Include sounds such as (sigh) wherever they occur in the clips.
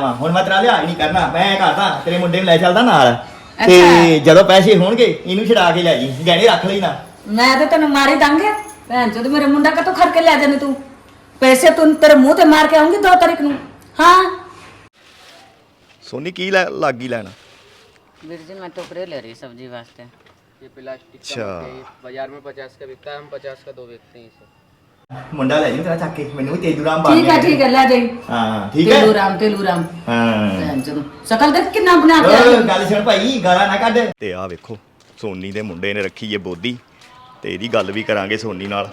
ਵਾ ਹੁਣ ਮੈਂ ਤੇਰਾ ਲਿਆ ਨਹੀਂ ਕਰਨਾ ਮੈਂ ਕਰਦਾ ਤੇਰੇ ਮੁੰਡੇ ਨੂੰ ਲੈ ਚੱਲਦਾ ਨਾਲ ਤੇ ਜਦੋਂ ਪੈਸੇ ਹੋਣਗੇ ਇਹਨੂੰ ਛਡਾ ਕੇ ਲੈ ਜੀ ਗਹਿਣੇ ਰੱਖ ਲਈ ਨਾ ਮੈਂ ਤੇ ਤੈਨੂੰ ਮਾਰੀ ਦਾਂਗੇ ਭੈਣ ਚੋਦ ਮੇਰੇ ਮੁੰਡਾ ਕਤੋਂ ਖੜ ਕੇ ਲੈ ਜਾਨੇ ਤੂੰ ਪੈਸੇ ਤੂੰ ਤੇਰੇ ਮੂੰਹ ਤੇ ਮਾਰ ਕੇ ਆਉਂਗੀ 2 ਤਾਰੀਖ ਨੂੰ ਹਾਂ ਸੋਨੀ ਕੀ ਲੈ ਲੱਗੀ ਲੈਣ वीर जी मैं टोकरे ले रही सब्जी वास्ते ये प्लास्टिक का अच्छा। मग है, ये बाजार में पचास का बिकता है हम पचास का दो बेचते हैं इसे ਮੁੰਡਾ ਲੈ ਜੀ ਤੇਰਾ ਚੱਕ ਕੇ ਮੈਨੂੰ ਵੀ ਤੇਜੂ ਰਾਮ ਬਣ ਠੀਕ ਹੈ ਠੀਕ ਹੈ ਲੈ ਜਾਈ ਹਾਂ ਠੀਕ ਹੈ ਤੇਲੂ ਰਾਮ ਤੇਲੂ ਰਾਮ ਹਾਂ ਭੈਣ ਚੋਦ ਸ਼ਕਲ ਦੇਖ ਕਿੰਨਾ ਬਣਾ ਕੇ ਓਏ, ਆਈ ਗੱਲ ਸੁਣ ਭਾਈ ਗਾਲਾਂ ਨਾ ਕੱਢ ਤੇ ਆ ਵੇਖੋ ਸੋਨੀ ਦੇ ਮੁੰਡੇ ਨੇ ਰੱਖੀ ਏ ਬੋਦੀ ਤੇ ਇਹਦੀ ਗੱਲ ਵੀ ਕਰਾਂਗੇ ਸੋਨੀ ਨਾਲ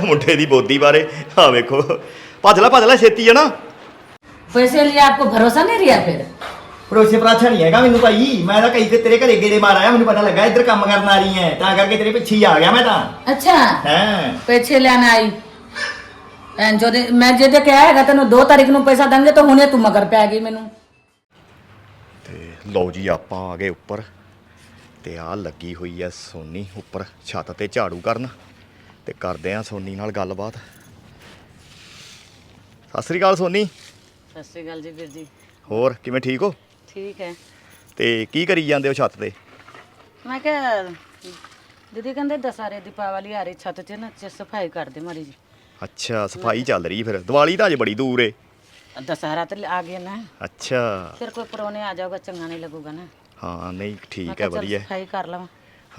ਮੁੰਡੇ ਦੀ ਬੋਦੀ ਬਾਰੇ ਆ ਵੇਖੋ ਭੱਜ ਲੈ ਭੱਜ ਲੈ ਛੇਤੀ ਜਣਾ पैसे लिए आपको भरोसा नहीं रिया फिर ਪੜੋਸੀ ਪਰਾਛਾ ਨਹੀਂ ਹੈਗਾ ਮੈਨੂੰ ਭਾਈ ਮੈਂ ਤਾਂ ਕਈ ਤੇ ਤੇਰੇ ਘਰੇ ਗੇੜੇ ਮਾਰ ਆਇਆ ਮੈਨੂੰ ਪਤਾ ਲੱਗਾ ਇੱਧਰ ਕੰਮ ਕਰਨ ਆ ਰਹੀ ਹੈ ਤਾਂ ਕਰਕੇ ਤੇਰੇ ਪਿੱਛੇ ਆ ਗਿਆ ਮੈਂ ਤਾਂ। ਅੱਛਾ। ਹਾਂ। ਪਿੱਛੇ ਲੈਣ ਆਈ। ਭੈਣ ਚੋਦ ਮੈਂ ਜੇ ਤੇ ਕਿਹਾ ਹੈਗਾ ਤੈਨੂੰ 2 ਤਾਰੀਖ ਨੂੰ ਪੈਸਾ ਦਾਂਗੇ ਤਾਂ ਹੁਣੇ ਤੂੰ ਮਗਰ ਪੈ ਗਈ ਮੈਨੂੰ। ਤੇ ਲਓ ਜੀ ਆਪਾਂ ਆ ਗਏ ਉੱਪਰ ਤੇ ਆ ਲੱਗੀ ਹੋਈ ਐ ਸੋਨੀ ਉੱਪਰ ਛੱਤ ਤੇ ਝਾੜੂ ਕਰਨ ਤੇ ਕਰਦੇ ਆ ਸੋਨੀ ਨਾਲ ਗੱਲਬਾਤ। ਸਤਿ ਸ੍ਰੀ ਅਕਾਲ ਸੋਨੀ। ਸਤਿ ਸ਼੍ਰੀ ਅਕਾਲ ਜੀ ਵੀਰ ਜੀ। ਹੋਰ ਕਿਵੇਂ ਠੀਕ ਹੋ? ਠੀਕ ਹੈ। ਤੇ ਕੀ ਕਰੀ ਜਾਂਦੇ ਹੋ ਛੱਤ ਤੇ? ਮੈਂ ਕਿਹਾ ਦੀਦੀ ਕਹਿੰਦੇ ਦਸਾਰੇ ਦੀਪਾਵਲੀ ਆ ਰਹੀ ਛੱਤ 'ਚ ਨਾ ਸਫ਼ਾਈ ਕਰ ਦੇ ਮਾੜੀ ਜੀ ਅੱਛਾ ਸਫ਼ਾਈ ਚੱਲ ਰਹੀ ਫਿਰ। ਦੀਵਾਲੀ ਤਾਂ ਅਜੇ ਬੜੀ ਦੂਰ ਏ। ਦਸਹਰਾ ਤੇ ਆ ਗਿਆ ਨਾ। ਅੱਛਾ। ਫਿਰ ਕੋਈ ਪਰੋਨੇ ਆ ਜਾਊਗਾ ਚੰਗਾ ਨਹੀਂ ਲੱਗੂਗਾ ਨਾ। ਹਾਂ ਨਹੀਂ ਠੀਕ ਹੈ ਵਧੀਆ। ਸਫ਼ਾਈ ਕਰ ਲਵਾਂ।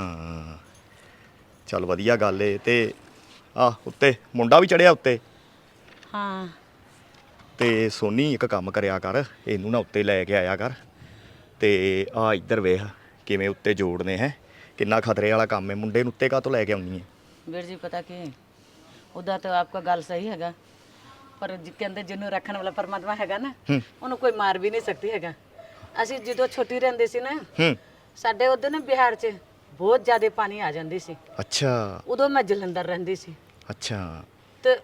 ਹਾਂ। ਚੱਲ ਵਧੀਆ ਗੱਲ ਏ ਤੇ ਆ ਉੱਤੇ ਮੁੰਡਾ ਵੀ ਚੜਿਆ ਉੱਤੇ? ਹਾਂ। ਤੇ ਸੋਨੀ ਇੱਕ ਕੰਮ ਕਰਿਆ ਕਰ ਇਹਨੂੰ ਨਾ ਉੱਤੇ ਲੈ ਕੇ ਆਇਆ ਕਰ। ਤੇ ਆ ਇੱਧਰ ਵੇਖ ਕਿਵੇਂ ਉੱਤੇ ਜੋੜਨੇ ਹੈ ਕਿੰਨਾ ਖਤਰੇ ਵਾਲਾ ਕੰਮ ਹੈ ਮੁੰਡੇ ਨੂੰ ਉੱਤੇ ਕਾਹਤੋਂ ਲੈ ਕੇ ਆਉਣੀ ਹੈ? ਵੀਰ ਜੀ ਪਤਾ ਕੀ? ਉਹਦਾ ਤਾਂ ਆਪਕਾ ਗੱਲ ਸਹੀ ਹੈਗਾ ਪਰ ਜਿ ਕਹਿੰਦੇ ਜਿਹਨੂੰ ਰੱਖਣ ਵਾਲਾ ਪਰਮਾਤਮਾ ਹੈਗਾ ਨਾ ਉਹਨੂੰ ਕੋਈ ਮਾਰ ਵੀ ਨਹੀਂ ਸਕਦੀ ਹੈਗਾ। ਅਸੀਂ ਜਦੋਂ ਛੋਟੀ ਰਹਿੰਦੇ ਸੀ ਨਾ ਹੂੰ। ਸਾਡੇ ਉਧਰ ਨਾ ਬਿਹਾਰ 'ਚ ਬਹੁਤ ਜ਼ਿਆਦਾ ਪਾਣੀ ਆ ਜਾਂਦੀ ਸੀ। ਅੱਛਾ। ਉਦੋਂ ਮੈਂ ਜਲੰਧਰ ਰਹਿੰਦੀ ਸੀ। ਅੱਛਾ। ਤੇ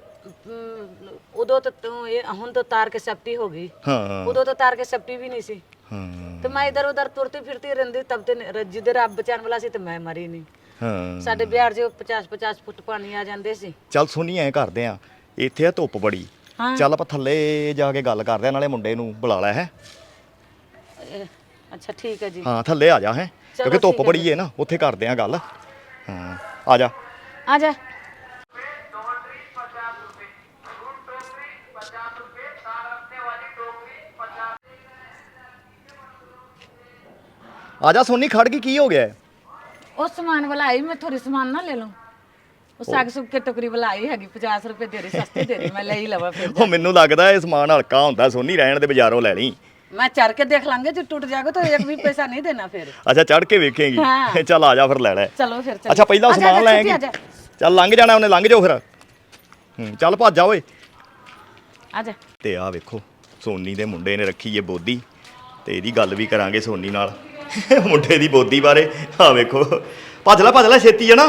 ਉਦੋਂ ਤਾਂ ਤੂੰ ਇਹ ਹੁਣ ਤਾਂ ਤਾਰ ਕੇ ਸੈਫਟੀ ਹੋ ਗਈ। ਹਾਂ। ਉਦੋਂ ਤਾਂ ਤਾਰ ਕੇ ਸੈਫਟੀ ਵੀ ਨਹੀਂ ਸੀ। ਹਾਂ। ਤੇ ਮੈਂ ਇਧਰ ਉਧਰ ਤੁਰਤੀ ਫਿਰਤੀ ਰਹਿੰਦੀ ਤਬ ਤੇ ਜਿੱਧਰ ਰੱਬ ਬਚਾਉਣ ਵਾਲਾ ਸੀ ਤੇ ਮੈਂ ਮਰੀ ਨਹੀਂ। ਹਾਂ। ਸਾਡੇ ਬਿਹਾਰ 'ਚ 50 50 ਫੁੱਟ ਪਾਣੀ ਆ ਜਾਂਦੇ ਸੀ। ਚੱਲ ਸੋਨੀ ਐ ਕਰਦੇ ਆ। ਇੱਥੇ ਆ ਧੁੱਪ ਬੜੀ। ਹਾਂ। ਚੱਲ ਆਪਾਂ ਥੱਲੇ ਜਾ ਕੇ ਗੱਲ ਕਰਦੇ ਆ ਨਾਲੇ ਮੁੰਡੇ ਨੂੰ ਬੁਲਾ ਲੈ ਹੈ। ਅੱਛਾ ਠੀਕ ਹੈ ਜੀ। ਹਾਂ ਥੱਲੇ ਆ ਜਾ ਹੈ। ਕਿਉਂਕਿ ਧੁੱਪ ਹੈ ਬੜੀ ਏ ਨਾ ਉੱਥੇ ਕਰਦੇ ਆ ਗੱਲ। ਹਾਂ ਆ ਜਾ। ਆ ਜਾ। ਆ ਜਾ ਸੋਨੀ ਖੜ ਗਈ ਕੀ ਹੋ ਗਿਆ? ਉਹ ਸਮਾਨ ਵਾਲਾ ਆਈ ਮੈਂ ਥੋੜੀ ਸਮਾਨ ਨਾ ਲੈ ਲਵਾਂ ਉਹ ਸਾਗ ਸੁੱਕ ਕੇ ਟੋਕਰੀ ਵਾਲਾ ਆਈ ਹੈਗੀ 50 ਰੁਪਏ ਦੇ ਰਹੀ ਸਸਤੀ ਦੇ ਰਹੀ ਮੈਂ ਲੈ ਹੀ ਲਵਾਂ ਫਿਰ ਉਹ ਮੈਨੂੰ ਲੱਗਦਾ ਇਹ ਸਮਾਨ ਹਲਕਾ ਹੁੰਦਾ ਸੋਨੀ ਰਹਿਣ ਦੇ ਬਾਜ਼ਾਰੋਂ ਲੈ ਲਈ। ਮੈਂ ਚੜ ਕੇ ਦੇਖ ਲਾਂਗੇ ਜੇ ਟੁੱਟ ਜਾਏਗਾ ਤਾਂ ਇੱਕ ਵੀ ਪੈਸਾ ਨਹੀਂ ਦੇਣਾ ਫਿਰ। ਅੱਛਾ ਚੜ ਕੇ ਵੇਖੇਂਗੀ। ਹਾਂ। ਚੱਲ ਆ ਜਾ ਫਿਰ ਲੈ ਲੈ। ਚਲੋ ਫਿਰ ਚਲੋ ਅੱਛਾ ਪਹਿਲਾਂ ਸਮਾਨ ਆ ਜਾ, ਲੈਂਗੇ ਛੇਤੀ ਆ ਜਾ। ਚੱਲ ਲੰਘ ਜਾਣਾ ਉਹਨੇ ਲੰਘ ਜਾਓ ਫਿਰ। ਹੂੰ ਚੱਲ ਭੱਜ ਜਾ ਓਏ। ਆ ਜਾ। ਤੇ ਆ ਵੇਖੋ ਸੋਨੀ ਦੇ ਮੁੰਡੇ ਨੇ ਰੱਖੀ ਏ ਬੋਦੀ। ਤੇ ਇਹਦੀ ਗੱਲ ਵੀ ਕਰਾਂਗੇ ਸੋਨੀ ਨਾਲ। ਮੁੰਡੇ ਦੀ ਬੋਦੀ ਬਾਰੇ ਆ ਵੇਖੋ ਭੱਜ ਲੈ ਭੱਜ ਲੈ ਛੇਤੀ ਜਣਾ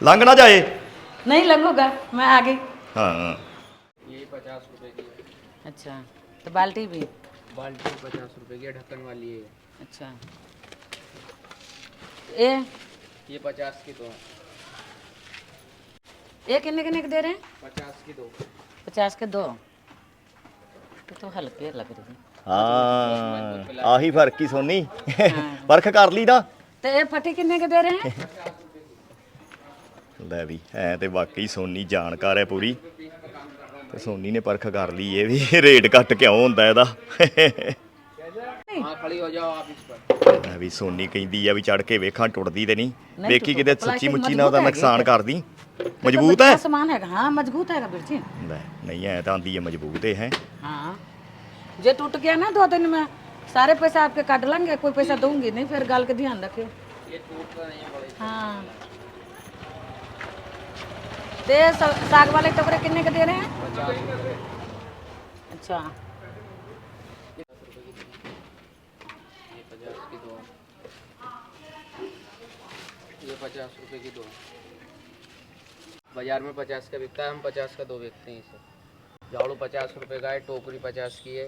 ਲੰਘ ਨਾ ਜਾਏ नहीं लगूगा मैं आ गई ਹਾਂ ये पचास रुपए की है अच्छा तो बाल्टी भी बाल्टी पचास रुपए की है ढक्कन वाली है अच्छा ये ये पचास की दो है ये कितने कितने के दे रहे हैं पचास की दो पचास के दो ये तो हल्के लग रही है ਆਹੀ ਫ਼ਰਕ ਹੀ ਸੋਨੀ। ਫ਼ਰਕ ਕਰ ਲਈਦਾ ਤੇ ਇਹ ਫੱਟੀ ਕਿੰਨੇ ਕੁ ਦੇ ਰਹੇ ਹੈ ਲੈ ਵੀ ਐ ਤੇ ਵਾਕਈ ਸੋਨੀ ਜਾਣਕਾਰ ਹੈ ਪੂਰੀ। ਤੇ ਸੋਨੀ ਨੇ ਪਰਖ ਕਰ ਲਈ ਇਹ ਵੀ ਰੇਟ ਘੱਟ ਕਿਉਂ ਹੁੰਦਾ ਇਹਦਾ। ਹਾਂ ਵੀ ਸੋਨੀ ਕਹਿੰਦੀ ਆ ਵੀ ਚੜ ਕੇ ਵੇਖਾਂ ਟੁੱਟਦੀ ਤੇ ਨਹੀਂ। ਵੇਖੀ ਕਿਤੇ ਸੱਚੀ ਮੁੱਚੀ ਨਾ ਉਹਦਾ ਨੁਕਸਾਨ ਕਰਦੀ। ਮਜ਼ਬੂਤ ਹੈ? ਸਮਾਨ ਹੈਗਾ। ਹਾਂ ਮਜ਼ਬੂਤ ਹੈਗਾ ਵੀਰ ਜੀ। ਲੈ ਨਹੀਂ ਐ ਤਾਂ ਆਂਦੀ ਹੈ ਮਜ਼ਬੂਤ ਹੈ। ਹਾਂ। जे टूट गया ना दो दिन में सारे पैसा आपके काट लेंगे कोई पैसा दूँगी नहीं फिर गाल के ध्यान रखियो। ये टूटता नहीं है ते साग वाले टोकरे कितने के दे रहे हैं? अच्छा। ये पचास की दो। ये पचास रुपए की दो। बाज़ार में पचास का बिकता है हम पचास का दो बेचते हैं इसे। झाड़ू पचास रुपए का है टोकरी पचास की है।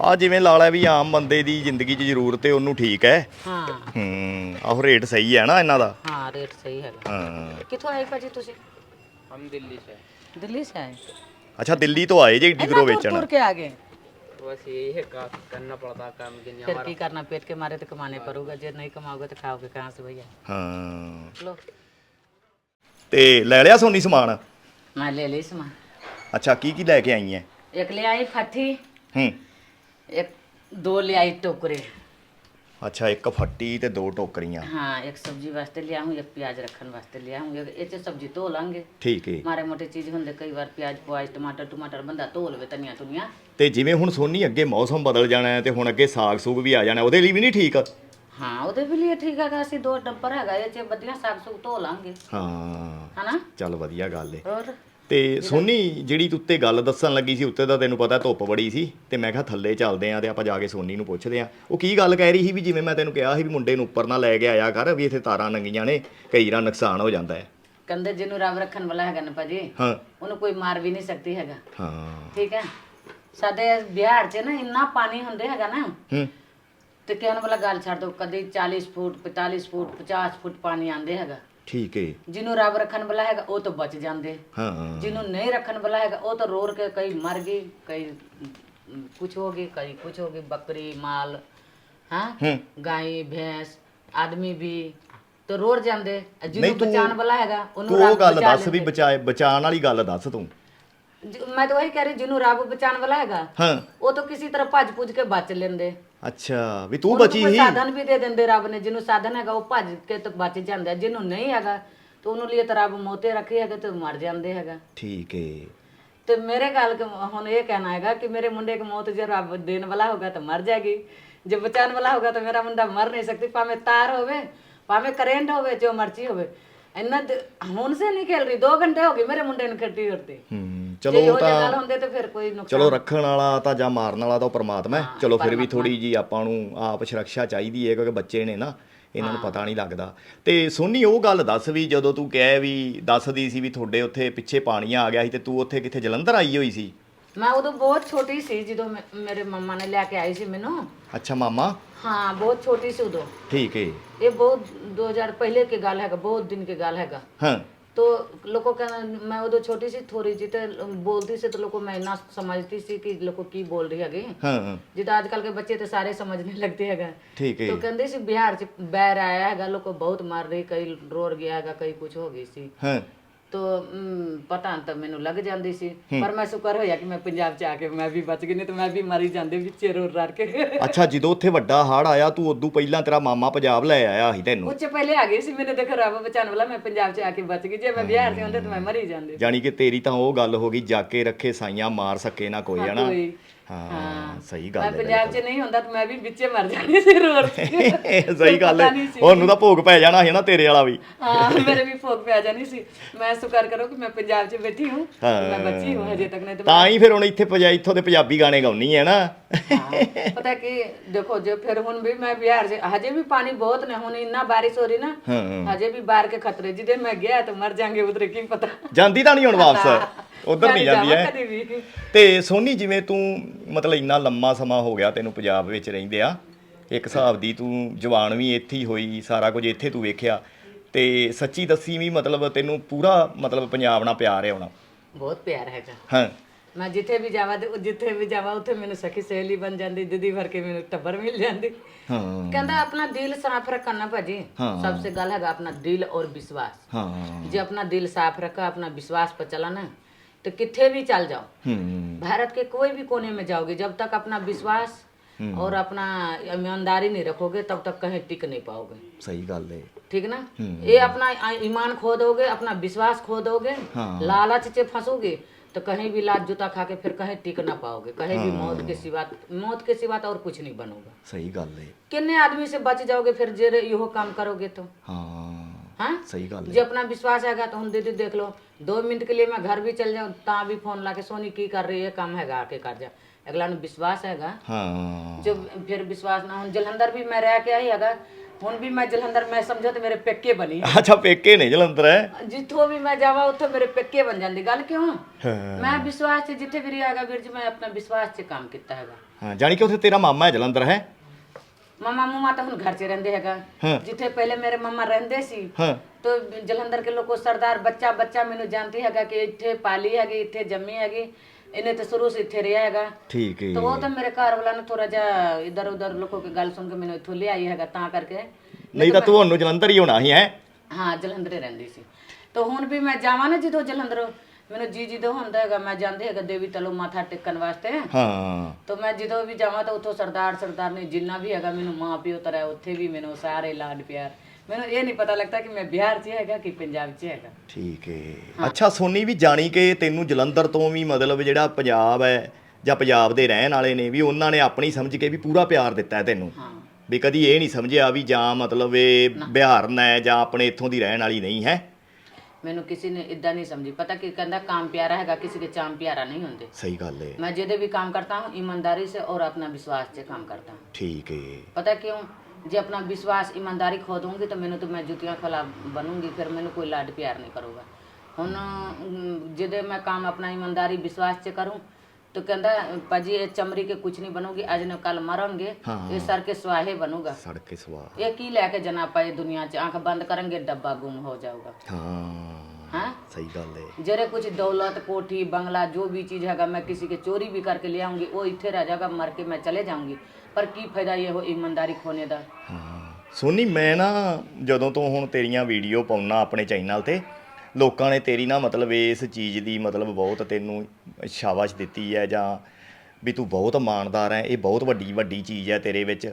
ਆ ਜਿਵੇਂ ਲਾਲਾ ਵੀ ਆਮ ਬੰਦੇ ਦੀ ਜ਼ਿੰਦਗੀ 'ਚ ਜ਼ਰੂਰਤ ਹੈ ਉਹਨੂੰ ਠੀਕ ਹੈ हाँ ਹੂੰ ਆਹ ਰੇਟ ਸਹੀ ਹੈ ਨਾ ਇਹਨਾਂ ਦਾ हाँ रेट सही हैगा ਹਾਂ कितों आए भाजी तुसी हम दिल्ली से हैं। दिल्ली से आए ਅੱਛਾ ਦਿੱਲੀ ਤੋਂ ਆਏ ਜੇ ਏਡੀ ਦੂਰੋਂ ਵੇਚਣ टूर के आगे बस यही है का करना पड़ता है काम के लिए फिर की करना पेट के मारे तो कमाने पड़ोगा जो नहीं कमाओगे तो खाओगे कहाँ से भैया ਹਾਂ लो ਤੇ ਲੈ ਲਿਆ ਸੋਨੀ ਸਮਾਨ मैं ले ली सामान ਅੱਛਾ ਕੀ ਕੀ ਲੈ ਕੇ ਆਈ ਐ एक ले आई फट्टी ਹੂੰ ਇੱਕ ਦੋ ਲਿਆਈ ਟੋਕਰੇ। ਅੱਛਾ ਇੱਕ ਫੱਟੀ ਤੇ ਦੋ ਟੋਕਰੀਆਂ। ਹਾਂ ਇੱਕ ਸਬਜ਼ੀ ਵਾਸਤੇ ਲਿਆ ਹੂੰ ਇੱਕ ਪਿਆਜ਼ ਰੱਖਣ ਵਾਸਤੇ ਲਿਆ ਹੂੰ ਇਹ ਚ ਸਬਜ਼ੀ ਧੋ ਲਾਂਗੇ। ਠੀਕ ਹੈ ਮਾਰੇ ਮੋਟੇ ਚੀਜ਼ ਹੁੰਦੇ ਕਈ ਵਾਰ ਪਿਆਜ਼ ਪੁਆਜ਼ ਟਮਾਟਰ ਟਮਾਟਰ ਬੰਦਾ ਧੋ ਲਵੇ ਤਨੀਆਂ ਤੁਨੀਆਂ ਤੇ ਜਿਵੇਂ ਹੁਣ ਸੋਨੀ ਅੱਗੇ ਮੌਸਮ ਬਦਲ ਜਾਣਾ ਹੈ ਤੇ ਹੁਣ ਅੱਗੇ ਸਾਗ ਸੂਗ ਵੀ ਆ ਜਾਣਾ ਉਹਦੇ ਲਈ ਵੀ ਨਹੀਂ ਠੀਕ? ਹਾਂ ਉਹਦੇ ਵੀ ਲਈ ਠੀਕ ਹੈਗਾ ਅਸੀਂ ਦੋ ਡੱਬਰ ਹੈਗਾ ਇਹ ਚ ਬੱਦੀਆਂ ਸਾਗ ਸੂਗ ਧੋ ਲਾਂਗੇ। ਹਾਂ। ਹਨਾ? ਚੱਲ ਵਧੀਆ ਗੱਲ ਏ। ਹੋਰ? ਤੇ ਸੋਨੀ ਜਿਹੜੀ ਤੂੰ ਉੱਤੇ ਗੱਲ ਦੱਸਣ ਲੱਗੀ ਸੀ ਉੱਤੇ ਤਾਂ ਤੈਨੂੰ ਪਤਾ ਧੁੱਪ ਬੜੀ ਸੀ ਤੇ ਮੈਂ ਕਿਹਾ ਥੱਲੇ ਚੱਲਦੇ ਆਂ ਤੇ ਆਪਾਂ ਜਾ ਕੇ ਸੋਨੀ ਨੂੰ ਪੁੱਛਦੇ ਆਂ। ਉਹ ਕੀ ਗੱਲ ਕਹਿ ਰਹੀ ਸੀ ਵੀ ਜਿਵੇਂ ਮੈਂ ਤੈਨੂੰ ਕਿਹਾ ਸੀ ਵੀ ਮੁੰਡੇ ਨੂੰ ਉੱਪਰ ਨਾ ਲੈ ਕੇ ਆਇਆ ਕਰ ਵੀ ਇੱਥੇ ਤਾਰਾਂ ਨੰਗੀਆਂ ਨੇ ਕਈ ਵਾਰ ਨੁਕਸਾਨ ਹੋ ਜਾਂਦਾ ਹੈ। ਕਹਿੰਦੇ ਜਿਹਨੂੰ ਰੱਬ ਰੱਖਣ ਵਾਲਾ ਹੈਗਾ ਨਾ ਭਾਜੀ ਹਾਂ। ਉਹਨੂੰ ਕੋਈ ਮਾਰ ਵੀ ਨਹੀਂ ਸਕਦੀ ਹੈਗਾ। ਹਾਂ। ਠੀਕ ਹੈ? ਸਾਡੇ ਬਿਹਾਰ 'ਚ ਨਾ ਇੰਨਾ ਪਾਣੀ ਹੁੰਦੇ ਹੈਗਾ ਨਾ ਹੂੰ। ਤੇ ਕਹਿਣ ਵਾਲਾ ਗੱਲ ਛੱਡ ਦੋ ਕਦੇ 40 ਫੁੱਟ 45 ਫੁੱਟ 50 ਫੁੱਟ ਪਾਣੀ ਆਂਦੇ ਹੈਗਾ। ਠੀਕ ਏ। ਜਿਹਨੂੰ ਰੱਬ ਰੱਖਣ ਵਾਲਾ ਹੈਗਾ ਉਹ ਤਾਂ ਬਚ ਜਾਂਦੇ। ਹਾਂ। ਜਿਹਨੂੰ ਨਹੀਂ ਰੱਖਣ ਵਾਲਾ ਹੈਗਾ ਉਹ ਤਾਂ ਰੋਰ ਕੇ ਕਈ ਮਰ ਗਈ ਕਈ ਕੁਛ ਹੋ ਗਈ ਕਈ ਕੁਛ ਹੋ ਗਈ ਬੱਕਰੀ ਮਾਲ ਹਾਂ ਗਾਈ ਭੈਂਸ ਆਦਮੀ ਵੀ ਤਾਂ ਰੋਰ ਜਾਂਦੇ। ਜਿਹਨੂੰ ਬਚਾਉਣ ਵਾਲਾ ਹੈਗਾ ਉਹਨੂੰ ਤੂੰ ਉਹ ਗੱਲ ਦੱਸ ਵੀ ਬਚਾਏ ਬਚਾਉਣ ਵਾਲੀ ਗੱਲ ਦੱਸ ਤੂੰ। ਮੈਂ मैं तो वही कह रही जिन्हों रब बचाने वाला ਹਾਂ। वो तो किसी तरह भज भुज के बच लेंदे ਅੱਛਾ ਵੀ ਤੂੰ ਉਹਨੂੰ ਬਚੀ ਕੋਈ ਹੀ ਸਾਧਨ ਵੀ ਦੇ ਦਿੰਦੇ ਰੱਬ ਨੇ ਜਿਹਨੂੰ ਸਾਧਨ ਹੈਗਾ ਉਹ ਭੱਜ ਕੇ ਤੇ ਬਚ ਜਾਂਦਾ ਜਿਹਨੂੰ ਨਹੀਂ ਹੈਗਾ ਤੇ ਉਹਨੂੰ ਲਈ ਤਾਂ ਰੱਬ ਮੋਤੇ ਰੱਖੇ ਹੈਗਾ ਤੇ ਮਰ ਜਾਂਦੇ ਹੈਗਾ। ਠੀਕ ਏ। ਤੇ ਮੇਰੇ ਗੱਲ ਹੁਣ ਇਹ ਕਹਿਣਾ ਹੈਗਾ ਕਿ ਮੇਰੇ ਮੁੰਡੇ ਕੋ ਮੌਤ ਜੇ ਰੱਬ ਦੇਣ ਵਾਲਾ ਹੋਗਾ ਤਾਂ ਮਰ ਜਾਏਗੀ। ਜੇ ਬਚਾਉਣ ਵਾਲਾ ਹੋਗਾ ਤਾਂ ਮੇਰਾ ਮੁੰਡਾ ਮਰ ਨਹੀਂ ਸਕਦੀ ਭਾਵੇਂ ਤਾਰ ਹੋਵੇ ਭਾਵੇਂ ਕਰੰਟ ਹੋਵੇ ਜੋ ਮਰਜ਼ੀ ਹੋਵੇ। ਇੰਨਾ ਦ- ਹੁਣ ਸੇ ਨਹੀਂ ਖੇਲ ਰਹੀ 2 ਘੰਟੇ ਹੋ ਗਏ ਮੇਰੇ ਮੁੰਡੇ ਨੂੰ ਖੇਡੀ ਉਰਤੇ ਹੂੰ। ਚਲੋ ਜਿਹੇ ਤਾਂ ਹੁੰਦੇ ਤੇ ਫਿਰ ਕੋਈ ਨੁਕਸਾਨ। ਚਲੋ ਰੱਖਣ ਵਾਲਾ ਤਾਂ ਜਾਂ ਮਾਰਨ ਵਾਲਾ ਤਾਂ ਉਹ ਪ੍ਰਮਾਤਮਾ ਹੈ। ਚਲੋ ਫਿਰ ਵੀ ਥੋੜੀ ਜੀ ਆਪਾਂ ਨੂੰ ਆਪ ਸੁਰੱਖਿਆ ਚਾਹੀਦੀ ਹੈ ਕਿਉਂਕਿ ਬੱਚੇ ਨੇ ਨਾ ਇਹਨਾਂ ਨੂੰ ਪਤਾ ਨਹੀਂ ਲੱਗਦਾ। ਤੇ ਸੋਨੀ ਉਹ ਗੱਲ ਦੱਸ ਵੀ ਜਦੋਂ ਤੂੰ ਕਹਿ ਵੀ ਦੱਸਦੀ ਸੀ ਵੀ ਤੁਹਾਡੇ ਉੱਥੇ ਪਿੱਛੇ ਪਾਣੀ ਆ ਗਿਆ ਸੀ ਤੇ ਤੂੰ ਉੱਥੇ ਕਿੱਥੇ ਜਲੰਧਰ ਆਈ ਹੋਈ ਸੀ? ਮੈਂ ਉਦੋਂ ਬਹੁਤ ਛੋਟੀ ਸੀ ਜਦੋਂ ਮੈਂ- ਮੇਰੇ ਮੰਮਾ ਨੇ ਲੈ ਕੇ ਆਈ ਸੀ ਮੈਨੂੰ। ਅੱਛਾ ਮਾਮਾ? ਹਾਂ ਬਹੁਤ ਛੋਟੀ ਸੀ ਉਦੋਂ। ਠੀਕ ਏ। ਇਹ ਬਹੁਤ 2000 ਪਹਿਲੇ की ਗੱਲ ਹੈਗਾ ਬਹੁਤ ਦਿਨ की ਗੱਲ ਹੈਗਾ। ਹਾਂ। तो लोगों का मैं उधर छोटी सी थोड़ी जी तो बोलती से तो लोगों मैं ना समझती सी कि लोगों की बोल रही है हाँ, हाँ। जी तो आजकल के बच्चे तो सारे समझने लगते है ठीक है तो कहते सी बिहार से बैर आया है लोग बहुत मार रही कई रोर गया है कई कुछ हो गई सी हाँ। ਤੋ ਪਤਾ ਤਾਂ ਮੈਨੂੰ ਲੱਗ ਜਾਂਦੀ ਸੀ। ਪਰ ਮੈਂ ਸ਼ੁਕਰ ਹੋਇਆ ਕਿ ਮੈਂ ਪੰਜਾਬ ਚ ਆ ਕੇ ਮੈਂ ਵੀ ਬਚ ਗਈ ਨਹੀਂ ਤਾਂ ਮੈਂ ਵੀ ਮਰੀ ਜਾਂਦੇ ਵਿੱਚ ਰੋ ਰਰ ਕੇ। ਅੱਛਾ ਜਦੋਂ ਉੱਥੇ ਵੱਡਾ ਹਾੜ ਆਇਆ ਤੂੰ ਉਦੋਂ ਪਹਿਲਾਂ ਤੇਰਾ ਮਾਮਾ ਪੰਜਾਬ ਲੈ ਆਇਆ ਸੀ ਤੈਨੂੰ? ਉੱਚ ਪਹਿਲੇ ਆ ਗਏ ਸੀ ਮੈਨੂੰ ਦੇਖੋ ਰੱਬ ਬਚਾਉਣ ਵਾਲਾ ਮੈਂ ਪੰਜਾਬ ਚ ਆ ਕੇ ਬਚ ਗਈ। ਜੇ ਮੈਂ ਬਿਹਾਰ ਤੇ ਹੁੰਦੇ ਤਾਂ ਮੈਂ ਮਰੀ ਜਾਂਦੀ। ਜਾਣੀ ਕਿ ਤੇਰੀ ਤਾਂ ਉਹ ਗੱਲ ਹੋ ਗਈ ਜਾ ਕੇ ਰੱਖੇ ਸਾਈਆਂ ਮਾਰ ਸਕੇ ਨਾ ਕੋਈ ਹਨਾ? ਕੋਈ। ਹਾਂ ਸਹੀ ਮੈਂ ਗੱਲ ਹੈ ਪੰਜਾਬ 'ਚ ਨਹੀਂ ਹੁੰਦਾ ਤਾਂ ਮੈਂ ਵੀ ਵਿੱਚੇ ਮਰ ਜਾਣੀ ਸੀ ਰੋੜ ਤੇ। (laughs) ਸਹੀ ਗੱਲ ਹੈ। ਉਹਨੂੰ ਤਾਂ ਭੋਗ ਪੈ ਜਾਣਾ ਸੀ ਨਾ ਤੇਰੇ ਵਾਲਾ ਵੀ। ਹਾਂ ਮੇਰੇ ਵੀ ਫੋਕ ਪਿਆ ਜਾਣੀ ਸੀ। ਮੈਂ ਸ਼ੁਕਰ ਕਰੋ ਕਿ ਮੈਂ ਪੰਜਾਬ 'ਚ ਬੈਠੀ ਹੂੰ ਮੈਂ ਬੱਚੀ ਹੂੰ ਹਜੇ ਤੱਕ ਨਹੀਂ ਤਾਂ ਹੀ ਫਿਰ ਹੁਣ ਇੱਥੇ ਪੰਜਾ ਇੱਥੋਂ ਦੇ ਪੰਜਾਬੀ ਗਾਣੇ ਗਾਉਣੀ ਹੈ ਨਾ। ਪਤਾ ਕਿ ਦੇਖੋ ਜੇ ਫਿਰ ਹੁਣ ਵੀ ਮੈਂ ਬਿਹਾਰ 'ਚ ਹਜੇ ਵੀ ਪਾਣੀ ਬਹੁਤ ਨੇ ਹੁਣ ਇੰਨਾ ਬਾਰਿਸ਼ ਹੋ ਰਹੀ ਨਾ ਹਜੇ ਵੀ ਬਾਹਰ ਕੇ ਖਤਰੇ ਜਿਹਦੇ ਮੈਂ ਗਿਆ ਤਾਂ ਮਰ ਜਾਾਂਗੇ ਉਧਰ ਕੀ ਪਤਾ। ਜਾਂਦੀ ਤਾਂ ਨਹੀਂ ਹੁਣ ਵਾਪਸ? ਉਧਰ ਨਹੀਂ ਜਾਂਦੀ ਜਾਵਾਂ ਤੇ ਸੋਨੀ ਜਿਵੇਂ ਤੂੰ ਮਤਲਬ ਇੰਨਾ ਲੰਮਾ ਸਮਾਂ ਹੋ ਗਿਆ ਤੈਨੂੰ ਪੰਜਾਬ ਵਿੱਚ ਰਹਿੰਦੇ ਆ ਇੱਕ ਹਿਸਾਬ ਦੀ ਤੂੰ ਜਵਾਨ ਵੀ ਇੱਥੇ ਹੀ ਹੋਈ ਸਾਰਾ ਕੁਝ ਇੱਥੇ ਤੂੰ ਵੇਖਿਆ ਤੇ ਸੱਚੀ ਦੱਸੀ ਵੀ ਮਤਲਬ ਤੈਨੂੰ ਪੂਰਾ ਮਤਲਬ ਪੰਜਾਬ ਨਾਲ ਪਿਆਰ ਹੈ ਹੋਣਾ। ਬਹੁਤ ਪਿਆਰ ਹੈਗਾ। ਹਾਂ। ਮੈਂ ਜਿੱਥੇ ਵੀ ਜਾਵਾਂ ਤੇ ਜਿੱਥੇ ਵੀ ਜਾਵਾਂ ਉੱਥੇ ਮੈਨੂੰ ਸਖੀ ਸਹੇਲੀ ਬਣ ਜਾਂਦੀ ਦੀਦੀ ਭਰ ਮੈਨੂੰ ਟੱਬਰ ਮਿਲ ਜਾਂਦੀ। ਹਾਂ। ਕਹਿੰਦਾ ਆਪਣਾ ਦਿਲ ਸਾਫ਼ ਰੱਖਣਾ ਭਾਜੀ। ਸਭ ਸੇ ਗੱਲ ਹੈਗਾ ਆਪਣਾ ਦਿਲ ਔਰ ਵਿਸ਼ਵਾਸ। ਹਾਂ। ਜੇ ਆਪਣਾ ਦਿਲ ਸਾਫ਼ ਰੱਖਾ ਆਪਣਾ ਵਿਸ਼ਵਾਸ ਪਰ ਚਲਾਣਾ तो कितने भी चल जाओ। हम्म, हम्म। भारत के कोई भी कोने में जाओगे जब तक अपना विश्वास हम्म। और अपना ईमानदारी नहीं रखोगे तब तक कहीं टिक नहीं पाओगे। सही गल है। ठीक ना? ये अपना ईमान खो दोगे अपना विश्वास खो दोगे हाँ। लालच से फंसोगे तो कहीं भी लात जूता खा के फिर कहीं टिक ना पाओगे। कहीं हाँ। भी मौत के सिवा मौत के सिवा तो और कुछ नहीं बनोगा। सही गल है। आदमी से बच जाओगे फिर जे यो काम करोगे तो? हाँ। हाँ ਸਹੀ ਗੱਲ ਹੈ जो अपना विश्वास हैगा तो हम दीदी देख लो दो मिनट के लिए मैं घर भी चल जाऊँ ता भी फोन ला के सोनी की कर रही है काम हैगा आके कर जा ਅਗਲਾ ਨੂੰ ਵਿਸ਼ਵਾਸ ਹੈਗਾ ਹਾਂ ਜੋ ਫਿਰ ਵਿਸ਼ਵਾਸ ਨਾ ਹੁਣ ਜਲੰਧਰ ਵੀ ਮੈਂ ਰਹਿ ਕੇ ਆਈ ਹੈਗਾ ਹੁਣ ਵੀ ਮੈਂ ਜਲੰਧਰ ਮੈਂ ਸਮਝੋ ਤੇ ਮੇਰੇ ਪੇਕੇ ਬਣੀ ਅੱਛਾ ਪੇਕੇ ਨੇ ਜਲੰਧਰ ਹੈ ਜਿੱਥੋਂ ਵੀ ਮੈਂ ਜਾਵਾਂ ਉੱਥੋਂ ਮੇਰੇ ਪੇਕੇ ਬਣ ਜਾਂਦੀ ਗੱਲ ਕਿਉਂ ਹਾਂ ਮੈਂ ਵਿਸ਼ਵਾਸ 'ਚ ਜਿੱਥੇ ਵੀ ਹੈਗਾ ਵੀਰ ਜੀ ਮੈਂ ਆਪਣਾ ਵਿਸ਼ਵਾਸ 'ਚ ਕੰਮ ਕੀਤਾ ਹੈਗਾ ਹਾਂ ਜਾਣੀ ਕਿ ਉੱਥੇ ਤੇਰਾ ਮਾਮਾ ਹੈ ਜਲੰਧਰ ਹੈ ਮਮਾ ਮਮਾ ਤਾਂ ਹੁਣ ਘਰ 'ਚ ਰਹਿੰਦੇ ਹੈਗਾ। ਜਿੱਥੇ ਪਹਿਲੇ ਮੇਰੇ ਮਮਾ ਰਹਿੰਦੇ ਸੀ ਹਾਂ। ਜਲੰਧਰ ਕੇ ਲੋਕੋ ਸਰਦਾਰ ਬੱਚਾ ਬੱਚਾ ਮੈਨੂੰ ਜਾਣਦੀ ਹੈਗਾ ਕਿ ਇੱਥੇ ਪਾਲੀ ਹੈਗੀ ਇੱਥੇ ਜੰਮੀ ਹੈਗੀ ਇਹਨੇ ਤਾਂ ਸ਼ੁਰੂ ਸੇ ਇੱਥੇ ਰਿਹਾ ਹੈਗਾ। ਠੀਕ ਹੈ। ਜੀ। ਉਹ ਤਾਂ ਮੇਰੇ ਘਰ ਵਾਲਾ ਨੇ ਥੋੜਾ ਜਿਹਾ ਇਧਰ ਉਧਰ ਲੋਕੋ ਕੀ ਗੱਲ ਸੁਣ ਕੇ ਮੈਨੂੰ ਇੱਥੋਂ ਲਿਆਈ ਹੈਗਾ ਤਾਂ ਕਰਕੇ। ਨਹੀਂ ਤਾਂ ਤੁਹਾਨੂੰ ਜਲੰਧਰ ਹੀ ਹੋਣਾ ਸੀ ਹੈ? ਹਾਂ ਜਲੰਧਰੇ ਰਹਿੰਦੀ ਸੀ। ਤੋ ਹੁਣ ਵੀ ਮੈਂ ਜਾਵਾਂ ਨਾ ਜਦੋਂ ਜਲੰਧਰ ਮੈਨੂੰ ਜੀ ਜੀ ਤੋਂ ਹੁੰਦਾ ਹੈਗਾ ਮੈਂ ਜਾਂਦੇ ਹੈਗਾ ਦੇਵੀ ਤਲੋ ਮਾਥਾ ਟੇਕਣ ਵਾਸਤੇ। ਹਾਂ। ਤਾਂ ਮੈਂ ਜਦੋਂ ਵੀ ਜਾਵਾਂ ਤਾਂ ਉੱਥੋਂ ਸਰਦਾਰ ਸਰਦਾਰ ਨੇ ਜਿੰਨਾ ਵੀ ਹੈਗਾ ਮੈਨੂੰ ਮਾਂ ਪਿਓ ਤਰ੍ਹਾਂ ਉੱਥੇ ਵੀ ਮੈਨੂੰ ਸਾਰੇ ਲਾਡ ਪਿਆਰ। ਮੈਨੂੰ ਇਹ ਨਹੀਂ ਪਤਾ ਲੱਗਦਾ ਕਿ ਮੈਂ ਬਿਹਾਰ 'ਚ ਹੈਗਾ ਕਿ ਪੰਜਾਬ 'ਚ ਹੈਗਾ। ਠੀਕ ਹੈ। ਅੱਛਾ ਸੋਨੀ ਵੀ ਜਾਣੀ ਕਿ ਤੈਨੂੰ ਜਲੰਧਰ ਤੋਂ ਵੀ ਮਤਲਬ ਜਿਹੜਾ ਪੰਜਾਬ ਹੈ ਜਾਂ ਪੰਜਾਬ ਦੇ ਰਹਿਣ ਵਾਲੇ ਨੇ ਵੀ ਉਹਨਾਂ ਨੇ ਆਪਣੀ ਸਮਝ ਕੇ ਵੀ ਪੂਰਾ ਪਿਆਰ ਦਿੱਤਾ ਹੈ ਤੈਨੂੰ। ਹਾਂ। ਵੀ ਕਦੀ ਇਹ ਨਹੀਂ ਸਮਝਿਆ ਵੀ ਜਾਂ ਮਤਲਬ ਇਹ ਬਿਹਾਰਨ ਹੈ ਜਾਂ ਆਪਣੇ ਇੱਥੋਂ ਦੀ ਰਹਿਣ ਵਾਲੀ ਨਹੀਂ ਹੈ? ਮੈਨੂੰ ਕਿਸੇ ਨੇ ਇਦਾਂ ਨਹੀਂ ਸਮਝੀ ਪਤਾ ਕਿ ਕਹਿੰਦਾ ਕੰਮ ਪਿਆਰਾ ਹੈਗਾ ਕਿਸੇ के ਚਾਮ ਪਿਆਰਾ नहीं ਹੁੰਦੇ ਸਹੀ ਗੱਲ ਹੈ मैं जिधर भी काम करता हूँ ईमानदारी से और अपना विश्वास से काम करता हूँ ਠੀਕ ਹੈ पता क्यों जे अपना विश्वास ईमानदारी खो दूंगी तो मैंने तो मैं जुतियां खिला बनूंगी फिर मैंने कोई लाड प्यार नहीं करूँगा ਹੁਣ ਜਿਹਦੇ ਮੈਂ ਕੰਮ ਆਪਣਾ ਈਮਾਨਦਾਰੀ ਵਿਸ਼ਵਾਸ ਚ ਕਰੂੰ तो कहता पाजी ये चमड़ी के कुछ नहीं बनोगी आज न कल मरेंगे हाँ। ये सर के स्वाहे बनूंगा ਸੜ ਕੇ ਸਵਾਹ ये की लेके जना पाए दुनिया च आंख बंद करेंगे डब्बा गुम हो जाऊगा ਹਾਂ हाँ ਸਹੀ ਗੱਲ ਹੈ जरे कुछ दौलत कोठी बंगला जो भी चीज हैगा मैं किसी के चोरी भी करके ले आऊंगी वो इतने रह जाएगा मर के मैं चले जाऊंगी पर की फायदा ये हो ईमानदारी खोने का ਹਾਂ ਸੋਨੀ ਮੈਂ ਨਾ ਜਦੋਂ ਤੋਂ ਹੁਣ ਤੇਰੀਆਂ ਵੀਡੀਓ ਪਾਉਣਾ ਆਪਣੇ ਚੈਨਲ ਤੇ ਲੋਕਾਂ ਨੇ ਤੇਰੀ ਨਾ ਮਤਲਬ ਇਸ ਚੀਜ਼ ਦੀ ਮਤਲਬ ਬਹੁਤ ਤੈਨੂੰ ਸ਼ਾਬਾਸ਼ ਦਿੱਤੀ ਹੈ ਜਾਂ ਵੀ ਤੂੰ ਬਹੁਤ ਇਮਾਨਦਾਰ ਹੈ ਇਹ ਬਹੁਤ ਵੱਡੀ ਵੱਡੀ ਚੀਜ਼ ਹੈ ਤੇਰੇ ਵਿੱਚ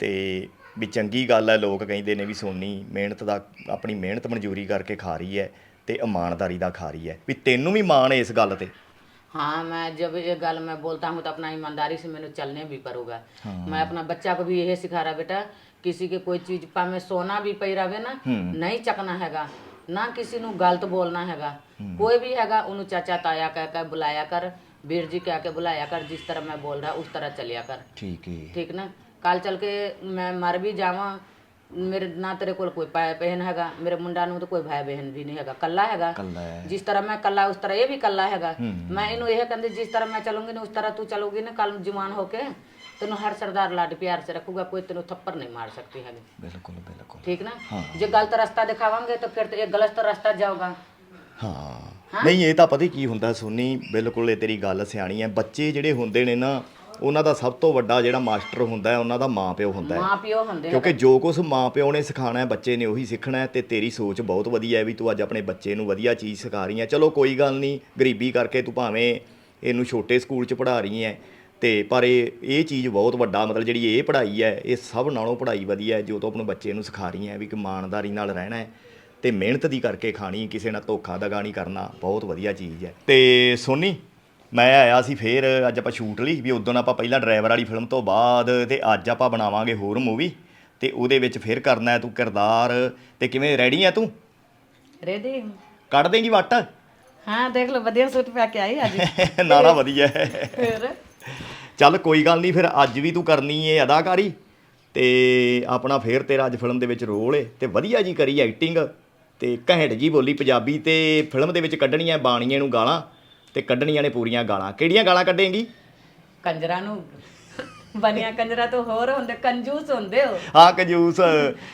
ਤੇ ਵੀ ਚੰਗੀ ਗੱਲ ਹੈ ਲੋਕ ਕਹਿੰਦੇ ਨੇ ਵੀ ਸੋਨੀ ਮਿਹਨਤ ਦਾ ਆਪਣੀ ਮਿਹਨਤ ਮਨਜ਼ੂਰੀ ਕਰਕੇ ਖਾ ਰਹੀ ਹੈ ਤੇ ਇਮਾਨਦਾਰੀ ਦਾ ਖਾ ਰਹੀ ਹੈ ਵੀ ਤੈਨੂੰ ਵੀ ਮਾਣ ਹੈ ਇਸ ਗੱਲ ਤੇ हाँ मैं जब ये गल मैं बोलता हूँ तो अपना ईमानदारी से मैंने चलने भी पड़ूगा मैं अपना बच्चा को भी यही सिखा रहा बेटा किसी के कोई चीज पा में सोना भी पई रहे ना नहीं चकना हैगा ਨਾ ਕਿਸੇ ਨੂੰ ਗਲਤ ਬੋਲਣਾ ਹੈਗਾ। ਕੋਈ ਵੀ ਹੈਗਾ ਉਹਨੂੰ ਚਾਚਾ ਤਾਇਆ ਕਹਿ ਕੇ ਬੁਲਾਇਆ ਕਰ ਵੀਰ ਜੀ ਕਹਿ ਕੇ ਬੁਲਾਇਆ ਕਰ ਜਿਸ ਤਰ੍ਹਾਂ ਮੈਂ ਬੋਲ ਰਿਹਾ ਉਸ ਤਰ੍ਹਾਂ ਚੱਲਿਆ ਕਰ। ਠੀਕ ਹੈ ਠੀਕ ਨਾ? ਕੱਲ ਚਲ ਕੇ ਮੈਂ ਮਰ ਵੀ ਜਾਵਾਂ ਮੇਰੇ ਨਾ ਤੇਰੇ ਕੋਲ ਕੋਈ ਭਾਈ ਬਹਿਨ ਹੈਗਾ ਮੇਰੇ ਮੁੰਡਾ ਨੂੰ ਤਾਂ ਕੋਈ ਭਾਈ ਬਹਿਨ ਵੀ ਨਹੀਂ ਹੈਗਾ ਕੱਲਾ ਹੈਗਾ ਕੱਲਾ ਹੈ ਜਿਸ ਤਰ੍ਹਾਂ ਮੈਂ ਕੱਲਾ ਉਸ ਤਰ੍ਹਾਂ ਇਹ ਵੀ ਕੱਲਾ ਹੈਗਾ ਮੈਂ ਇਹਨੂੰ ਇਹ ਕਹਿੰਦੀ ਜਿਸ ਤਰ੍ਹਾਂ ਮੈਂ ਚੱਲੂੰਗੀ ਨਾ ਉਸ ਤਰ੍ਹਾਂ ਤੂੰ ਚੱਲੂਗੀ ਨਾ ਕੱਲ ਜਵਾਨ ਹੋ ਕੇ ਤੈਨੂੰ ਹਰ ਸਰਦਾਰ ਲਾਡ ਪਿਆਰ ਸੇ ਰੱਖੂਗਾ ਕੋਈ ਤੈਨੂੰ ਥੱਪੜ ਨਹੀਂ ਮਾਰ ਸਕਤੀ ਹੈਗੀ ਬਿਲਕੁਲ ਬਿਲਕੁਲ ਠੀਕ ਨਾ ਜੇ ਗਲਤ ਰਸਤਾ ਦਿਖਾਵਾਂਗੇ ਤਾਂ ਫਿਰ ਤੇ ਇਹ ਗਲਤ ਰਸਤਾ ਜਾਊਗਾ ਹਾਂ ਨਹੀਂ ਇਹ ਤਾਂ ਪਤਾ ਹੀ ਕੀ ਹੁੰਦਾ ਸੋਨੀ ਬਿਲਕੁਲ ਇਹ ਤੇਰੀ ਗੱਲ ਸਿਆਣੀ ਹੈ ਬੱਚੇ ਜਿਹੜੇ ਹੁੰਦੇ ਨੇ ਨਾ ਉਹਨਾਂ ਦਾ ਸਭ ਤੋਂ ਵੱਡਾ ਜਿਹੜਾ ਮਾਸਟਰ ਹੁੰਦਾ ਹੈ ਉਹਨਾਂ ਦਾ ਮਾਪਿਓ ਹੁੰਦਾ ਹੈ। ਮਾਂ ਪਿਓ ਹੁੰਦੇ ਆ। ਕਿਉਂਕਿ ਜੋ ਕੁਝ ਮਾਪਿਓ ਨੇ ਸਿਖਾਣਾ ਹੈ ਬੱਚੇ ਨੇ ਉਹੀ ਸਿੱਖਣਾ ਹੈ ਤੇ ਤੇਰੀ ਸੋਚ ਬਹੁਤ ਵਧੀਆ ਹੈ ਵੀ ਤੂੰ ਅੱਜ ਆਪਣੇ ਬੱਚੇ ਨੂੰ ਵਧੀਆ ਚੀਜ਼ ਸਿਖਾ ਰਹੀ ਹੈ। ਚਲੋ ਕੋਈ ਗੱਲ ਨਹੀਂ ਗਰੀਬੀ ਕਰਕੇ ਤੂੰ ਭਾਵੇਂ ਇਹਨੂੰ ਛੋਟੇ ਸਕੂਲ 'ਚ ਪੜ੍ਹਾ ਰਹੀ ਹੈ ਤੇ ਪਰ ਇਹ ਇਹ ਚੀਜ਼ ਬਹੁਤ ਵੱਡਾ ਮਤਲਬ ਜਿਹੜੀ ਇਹ ਪੜ੍ਹਾਈ ਹੈ ਇਹ ਸਭ ਨਾਲੋਂ ਪੜ੍ਹਾਈ ਵਧੀਆ ਹੈ ਜੋ ਤੂੰ ਆਪਣੇ ਬੱਚੇ ਨੂੰ ਸਿਖਾ ਰਹੀ ਹੈ ਵੀ ਕਿ ਇਮਾਨਦਾਰੀ ਨਾਲ ਰਹਿਣਾ ਹੈ ਤੇ ਮਿਹਨਤ ਦੀ ਕਰਕੇ ਖਾਣੀ ਕਿਸੇ ਨਾਲ ਧੋਖਾ ਦਗਾ ਨਹੀਂ ਕਰਨਾ ਬਹੁਤ ਵਧੀਆ ਚੀਜ਼ ਹੈ। ਤੇ ਸੋਨੀ? ਮੈਂ ਆਇਆ ਸੀ ਫੇਰ ਅੱਜ ਆਪਾਂ ਸ਼ੂਟ ਲਈ ਵੀ ਉਦੋਂ ਆਪਾਂ ਪਹਿਲਾਂ ਡਰਾਈਵਰ ਵਾਲੀ ਫਿਲਮ ਤੋਂ ਬਾਅਦ ਤੇ ਅੱਜ ਆਪਾਂ ਬਣਾਵਾਂਗੇ ਹੋਰ ਮੂਵੀ ਤੇ ਉਹਦੇ ਵਿੱਚ ਫੇਰ ਕਰਨਾ ਹੈ ਤੂੰ ਕਿਰਦਾਰ ਤੇ ਕਿਵੇਂ ਰੈਡੀ ਹੈ ਤੂੰ? ਰੈਡੀ ਕੱਢ ਦੇਂਗੀ ਵੱਟ? ਹਾਂ ਦੇਖ ਲਓ ਵਧੀਆ ਸੂਟ ਪਾ ਕੇ ਆਈ ਅੱਜ। (laughs) ਨਾ ਨਾ ਵਧੀਆ। ਹੈ ਫਿਰ? ਚੱਲ ਕੋਈ ਗੱਲ ਨਹੀਂ ਫਿਰ ਅੱਜ ਵੀ ਤੂੰ ਕਰਨੀ ਏ ਅਦਾਕਾਰੀ ਤੇ ਆਪਣਾ ਫੇਰ ਤੇਰਾ ਅੱਜ ਫਿਲਮ ਦੇ ਵਿੱਚ ਰੋਲ ਏ ਤੇ ਵਧੀਆ ਜੀ ਕਰੀ ਐਕਟਿੰਗ ਤੇ ਘੈਂਟ ਜੀ ਬੋਲੀ ਪੰਜਾਬੀ ਤੇ ਫਿਲਮ ਦੇ ਵਿੱਚ ਕੱਢਣੀਆਂ ਬਾਣੀਏ ਨੂੰ ਗਾਲਾਂ। ਤੇ ਕੱਢਣੀਆਂ ਨੇ ਪੂਰੀਆਂ ਗਾਲਾਂ। ਕਿਹੜੀਆਂ ਗਾਲਾਂ ਕੱਢੇਂਗੀ? ਕੰਜਰਾ ਨੂੰ। ਬਣਿਆ ਕੰਜਰਾ ਤੋਂ ਹੋਰ ਹੁੰਦੇ ਕੰਜੂਸ ਹੁੰਦੇ ਹੋ ਹਾਂ ਕੰਜੂਸ।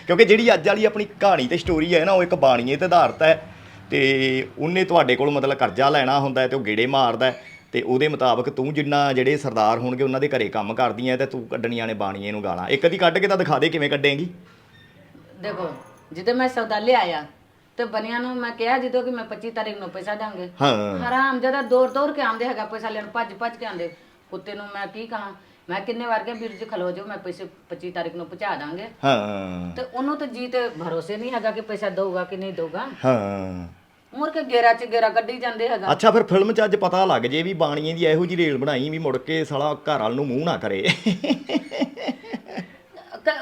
ਕਿਉਂਕਿ ਜਿਹੜੀ ਅੱਜ ਵਾਲੀ ਆਪਣੀ ਕਹਾਣੀ ਤੇ ਸਟੋਰੀ ਹੈ ਨਾ ਉਹ ਇੱਕ ਬਾਣੀਏ ਤੇ ਆਧਾਰਿਤ ਹੈ। ਤੇ ਉਹਨੇ ਤੁਹਾਡੇ ਕੋਲ ਮਤਲਬ ਕਰਜ਼ਾ ਲੈਣਾ ਹੁੰਦਾ ਹੈ ਤੇ ਉਹ ਗੇੜੇ ਮਾਰਦਾ ਹੈ। ਤੇ ਉਹਦੇ ਮੁਤਾਬਕ ਤੂੰ ਜਿੰਨਾ ਜਿਹੜੇ ਸਰਦਾਰ ਹੋਣਗੇ ਉਹਨਾਂ ਦੇ ਘਰੇ ਕੰਮ ਕਰਦੀ ਹੈ ਤੇ ਤੂੰ ਕੱਢਣੀਆਂ ਨੇ ਬਾਣੀਏ ਨੂੰ ਗਾਲਾਂ। ਇੱਕ ਅੱਧੀ ਕੱਢ ਕੇ ਤਾਂ ਦਿਖਾ ਦੇ ਕਿਵੇਂ ਕੱਢੇਂਗੀ। ਦੇਖੋ ਜਦੋਂ ਮੈਂ ਸੌਦਾ ਲਿਆਇਆ ਤੇ ਬਨਿਆ ਨੂੰ ਮੈਂ ਕਿਹਾ ਜਦੋਂ ਕਿ ਮੈਂ 25 ਤਾਰੀਖ ਨੂੰ ਪੈਸਾ ਦਾਂਗੇ ਹਾਂ। ਹਰਾਮ ਜਦਾ ਦੌੜ ਦੌੜ ਕੇ ਆਉਂਦੇ ਹੈਗਾ ਪੈਸਾ ਲੈਣ ਭੱਜ ਭੱਜ ਕੇ ਆਉਂਦੇ। ਕੁੱਤੇ ਨੂੰ ਮੈਂ ਕੀ ਕਹਾਂ ਮੈਂ ਕਿੰਨੇ ਵਾਰ ਕਿਹਾ ਵੀਰ ਜੀ ਖਲੋ ਜਾਓ ਮੈਂ ਪੈਸੇ 25 ਤਾਰੀਖ ਨੂੰ ਪਹੁੰਚਾ ਦਾਂਗੇ। ਹਾਂ। ਤੇ ਉਹਨੂੰ ਤਾਂ ਜੀ ਤੇ ਭਰੋਸੇ ਨਹੀਂ ਹੈਗਾ ਕਿ ਪੈਸਾ ਦਊਗਾ ਕਿ ਨਹੀਂ ਦਊਗਾ। ਹਾਂ। ਮੁੜ ਕੇ ਗੇਰਾ ਚ ਗੇਰਾ ਕੱਢੀ ਜਾਂਦੇ ਹੈਗਾ। ਅੱਛਾ ਫਿਰ ਫਿਲਮ 'ਚ ਅੱਜ ਪਤਾ ਲੱਗ ਜੇ ਵੀ ਬਾਣੀਏ ਦੀ ਇਹੋ ਜੀ ਰੇਲ ਬਣਾਈ ਵੀ ਮੁੜ ਕੇ ਸਾਲਾ ਘਰ ਵਾਲ ਨੂੰ ਮੂੰਹ ਨਾ ਕਰੇ।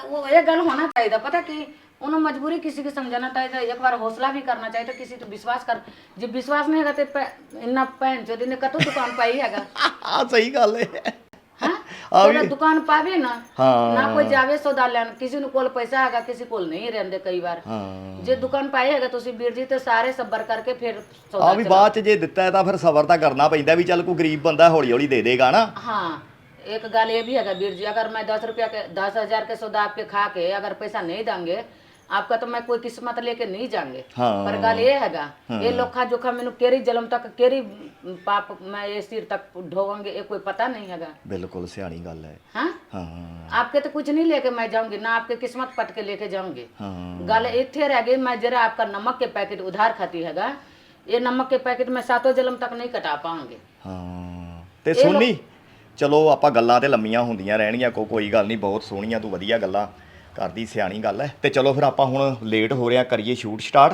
ਉਹ ਇਹ ਗੱਲ ਹੋਣਾ ਚਾਹੀਦਾ ਪਤਾ ਕੀ? ਉਹਨੂੰ ਮਜਬੂਰੀ ਕਿਸੇ ਕੇ ਸਮਝਾਣਾ ਚਾਹੀਦਾ ਇੱਕ ਵਾਰ ਹੌਸਲਾ ਵੀ ਕਰਨਾ ਚਾਹੀਦਾ ਕਿਸੇ ਤੇ ਵਿਸ਼ਵਾਸ ਕਰ ਜੇ ਵਿਸ਼ਵਾਸ ਨਹੀਂ ਹੈਗਾ ਤੇ ਭੈ- ਇੰਨਾ ਭੈਣ ਚੋਦੀ ਨੇ ਕਤੋਂ ਦੁਕਾਨ ਪਾਈ ਹੈਗਾ ਆ ਸਹੀ ਗੱਲ ਹੈ ਆ ਤੇਰਾ ਵੀ ਦੁਕਾਨ ਪਾਵੇ ਨਾ ਹਾਂ। ਨਾ ਕੋਈ ਜਾਵੇ ਸੌਦਾ ਲੈਣ ਕਿਸੇ ਨੂੰ ਕੋਲ ਪੈਸਾ ਹੈਗਾ ਕਿਸੇ ਕੋਲ ਨਹੀਂ ਰਹਿੰਦੇ ਕਈ ਵਾਰ ਹਾਂ ਜੇ ਦੁਕਾਨ ਪਾਈ ਹੈਗਾ ਤੁਸੀਂ ਵੀਰ ਜੀ ਤੇ ਸਾਰੇ ਸਬਰ ਕਰਕੇ ਫਿਰ ਆ ਸੌਦਾ ਵੀ ਬਾਅਦ ਚ ਜੇ ਦਿੱਤਾ ਹੈ ਤਾਂ ਫਿਰ ਸਬਰ ਤਾਂ ਕਰਨਾ ਪੈਂਦਾ ਵੀ ਚੱਲ ਕੋਈ ਗਰੀਬ ਬੰਦਾ ਹੌਲੀ ਹੌਲੀ ਦੇ ਦੇਗਾ ਨਾ हाँ एक गाल ये भी है वीर जी अगर मैं दस रुपया के दस हजार के सौदा आपके खा के अगर पैसा नहीं देंगे ਆਪਕਾ ਤਾਂ ਮੈਂ ਕੋਈ ਕਿਸਮਤ ਲੈ ਕੇ ਨਹੀਂ ਜਾਾਂਗੇ ਪਰ ਗੱਲ ਇਹ ਹੈਗਾ ਇਹ ਲੋਖਾ ਜੋਖਾ ਮੈਨੂੰ ਕਿਹੜੀ ਜਲਮ ਤੱਕ ਕਿਹੜੀ ਪਾਪ ਮੈਂ ਇਹ ਸਿਰ ਤੱਕ ਢੋਵਾਂਗੇ ਇਹ ਕੋਈ ਪਤਾ ਨਹੀਂ ਹੈਗਾ ਬਿਲਕੁਲ ਸਿਆਣੀ ਗੱਲ ਹੈ ਆਪਕੇ ਤਾਂ ਕੁਝ ਨਹੀਂ ਲੈ ਕੇ ਮੈਂ ਜਾਊਂਗੀ ਨਾ ਆਪਕੇ ਕਿਸਮਤ ਪਟ ਕੇ ਲੈ ਕੇ ਜਾਊਂਗੀ ਗੱਲ ਇੱਥੇ ਰਹਿ ਗਈ ਮੈਂ ਜਰਾ ਆਪਕਾ ਨਮਕ ਕੇ ਪੈਕੇਟ ਉਧਾਰ ਖਾਤੀ ਹੈਗਾ ਇਹ ਨਮਕ ਕੇ ਪੈਕੇਟ ਮੈਂ ਸਾਤੋਂ ਜਲਮ ਤੱਕ ਨਹੀਂ ਕਟਾ ਪਾਉਂਗੇ ਤੇ ਸੋਨੀ ਚਲੋ ਆਪਾਂ ਗੱਲਾਂ ਤੇ ਲੰਮੀਆਂ ਹੁੰਦੀਆਂ ਰਹਿਣੀਆਂ ਕੋ ਕੋਈ ਗੱਲ ਨਹੀਂ ਬਹੁਤ ਸੋਹਣੀਆਂ ਤੂੰ ਵਧੀਆ ਗੱਲਾਂ ਘਰ ਦੀ ਸਿਆਣੀ ਗੱਲ ਹੈ। ਤੇ ਚਲੋ ਫਿਰ ਆਪਾਂ ਹੁਣ ਲੇਟ ਹੋ ਰਿਹਾ ਕਰੀਏ ਸ਼ੂਟ ਸਟਾਰਟ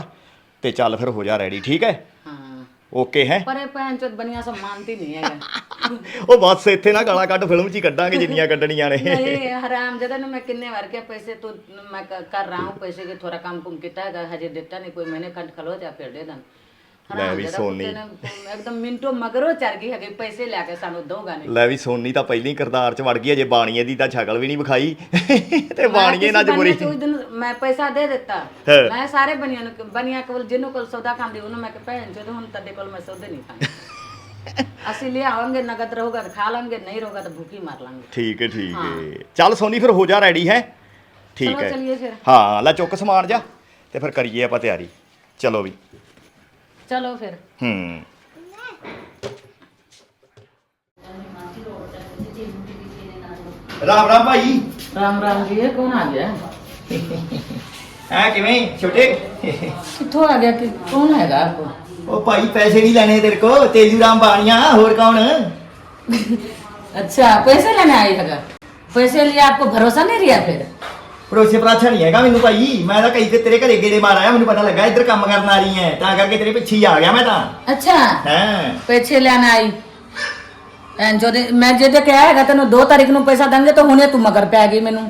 ਤੇ ਚੱਲ ਫਿਰ ਹੋ ਜਾ ਰੈਡੀ ਠੀਕ ਹੈ? ਹਾਂ। ਓਕੇ ਹੈ? ਪਰ ਇਹ ਭੈਣ ਚੋਦ ਬਣੀਆਂ ਨਹੀਂ ਹੈਗਾ (laughs) ਉਹ ਬਸ ਇੱਥੇ ਨਾ ਗਾਲਾਂ ਕੱਢ ਫਿਲਮ 'ਚ ਹੀ ਕੱਢਾਂਗੇ ਜਿੰਨੀਆਂ ਕੱਢਣੀਆਂ ਨੇ। ਨਹੀਂ ਹਰਾਮ ਜਦਾ ਨੂੰ ਮੈਂ ਕਿੰਨੇ ਵਾਰ ਕਿਹਾ ਪੈਸੇ ਤੂੰ ਮੈਂ ਕਰ ਰਹਾ ਹੂੰ ਪੈਸੇ ਕੇ ਥੋੜਾ ਕੰਮ ਕੁਮ ਹੈਗਾ ਹਜੇ ਦਿੱਤਾ ਨਹੀਂ ਕੋਈ ਮਹੀਨੇ ਕੱਢ ਖਲੋ ਜਾ ਫਿਰ ਦੇ ਦਾਂ ਲੈ ਵੀ ਸੋਨੀ। ਇੱਕਦਮ ਮਿੰਟੋ ਮਗਰੋਂ ਚੜ ਗਈ ਹੈਗੇ ਪੈਸੇ ਲੈ ਕੇ ਸਾਨੂੰ ਦੋਗਾ ਨੇ ਲੈ ਵੀ ਸੋਨੀ ਤਾਂ ਪਹਿਲੀ ਕਰਤਾਰ ਚ ਵੜ ਗਈ ਅਜੇ ਬਾਣੀਏ ਦੀ ਤਾਂ ਸ਼ਕਲ ਵੀ ਨਹੀਂ ਵਿਖਾਈ। ਤੇ ਬਾਣੀਏ ਨਾਲ ਜਬਰੀ ਮੈਂ ਪੈਸਾ ਦੇ ਦਿੱਤਾ। ਮੈਂ ਸਾਰੇ ਬਨੀਆਂ ਨੂੰ ਬਨੀਆਂ ਕੋਲ ਜਿਹਨੂੰ ਕੋਲ ਸੌਦਾ ਖਾਂਦੀ ਉਹਨੂੰ ਮੈਂ ਕਿ ਭੈਣ ਜਦੋਂ ਹੁਣ ਤੁਹਾਡੇ ਕੋਲ ਮੈਂ ਸੌਦੇ ਨਹੀਂ ਖਾਂਦੀ। ਅਸੀਂ ਲਿਆਵਾਂਗੇ ਨਗਦ ਰਹੂਗਾ ਖਾ ਲਾਂਗੇ ਨਹੀਂ ਰਹੂਗਾ ਤਾਂ ਭੁੱਖੀ ਮਾਰ ਲਾਂਗੇ। ਠੀਕ ਹੈ ਠੀਕ ਹੈ। ਚੱਲ ਸੋਨੀ ਫਿਰ ਹੋ ਜਾ ਰੈਡੀ ਹੈ? ਠੀਕ ਹੈ। ਹਾਂ ਲੈ ਚੁੱਕ ਸਮਾਨ ਜਾ ਤੇ ਫਿਰ ਕਰੀਏ ਆਪਾਂ ਤਿਆਰੀ। ਚਲੋ ਵੀ। चलो फिर ਹੂੰ ਰਾਮ ਰਾਮ ਭਾਈ राम राम जी ये कौन आ गया ਹੈ ਕਿਵੇਂ ਛੋਟੇ कितों आ गया कि कौन हैगा आपको ਉਹ ਭਾਈ ਪੈਸੇ ਨਹੀਂ ਲੈਣੇ ਤੇਰੇ ਕੋ ਤੇਜੂ ਰਾਮ ਬਾਣੀਆਂ ਹੋਰ ਕੌਣ (laughs) अच्छा पैसे लेने आई हैगा पैसे लिए आपको भरोसा नहीं रिया फिर ਪੜੋਸੀ ਪਰਾਛਾ ਨਹੀਂ ਹੈਗਾ ਮੈਨੂੰ ਭਾਈ। ਮੈਂ ਤਾਂ ਕਈ ਤੇ ਤੇਰੇ ਘਰੇ ਗੇੜੇ ਮਾਰ ਆਇਆ ਮੈਨੂੰ ਪਤਾ ਲੱਗਾ ਇੱਧਰ ਕੰਮ ਕਰਨ ਆ ਰਹੀ ਹੈ ਤਾਂ ਕਰਕੇ ਤੇਰੇ ਪਿੱਛੇ ਹੀ ਆ ਗਿਆ ਮੈਂ ਤਾਂ। ਅੱਛਾ। ਹਾਂ। ਪਿੱਛੇ ਲੈਣ ਆਈ। ਐਂ ਜਦੇ ਮੈਂ ਜੇ ਤੇ ਕਿਹਾ ਹੈਗਾ ਤੈਨੂੰ 2 ਤਾਰੀਖ ਨੂੰ ਪੈਸਾ ਦਾਂਗੇ ਤਾਂ ਹੁਣੇ ਤੂੰ ਮਗਰ ਪੈ ਗਈ ਮੈਨੂੰ।